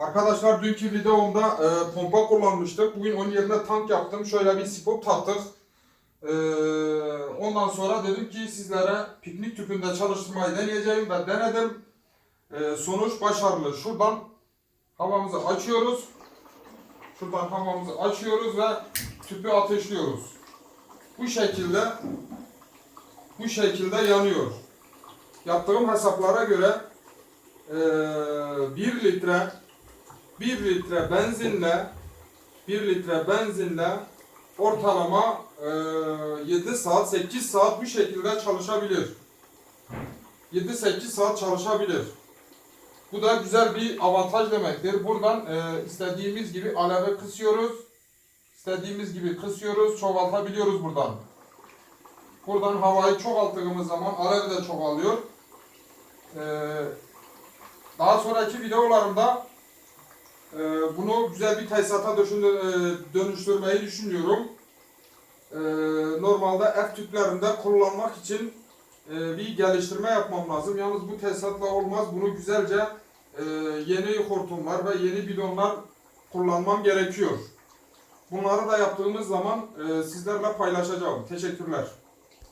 Arkadaşlar dünkü videomda e, pompa kullanmıştık. Bugün onun yerine tank yaptım. Şöyle bir sipop taktık. E, ondan sonra dedim ki sizlere piknik tüpünde çalıştırmayı deneyeceğim ve denedim. E, sonuç başarılı. Şuradan havamızı açıyoruz. Şuradan havamızı açıyoruz ve tüpü ateşliyoruz. Bu şekilde bu şekilde yanıyor. Yaptığım hesaplara göre e, 1 litre 1 litre benzinle 1 litre benzinle ortalama e, 7 saat 8 saat bu şekilde çalışabilir. 7-8 saat çalışabilir. Bu da güzel bir avantaj demektir. Buradan e, istediğimiz gibi aleve kısıyoruz. İstediğimiz gibi kısıyoruz, çoğaltabiliyoruz buradan. Buradan havayı çoğalttığımız zaman alev de çoğalıyor. E, daha sonraki videolarımda bunu güzel bir tesisata e, dönüştürmeyi düşünüyorum. E, normalde ev tüplerinde kullanmak için e, bir geliştirme yapmam lazım. Yalnız bu tesisatla olmaz. Bunu güzelce e, yeni hortumlar ve yeni bidonlar kullanmam gerekiyor. Bunları da yaptığımız zaman sizlerle paylaşacağım. Teşekkürler.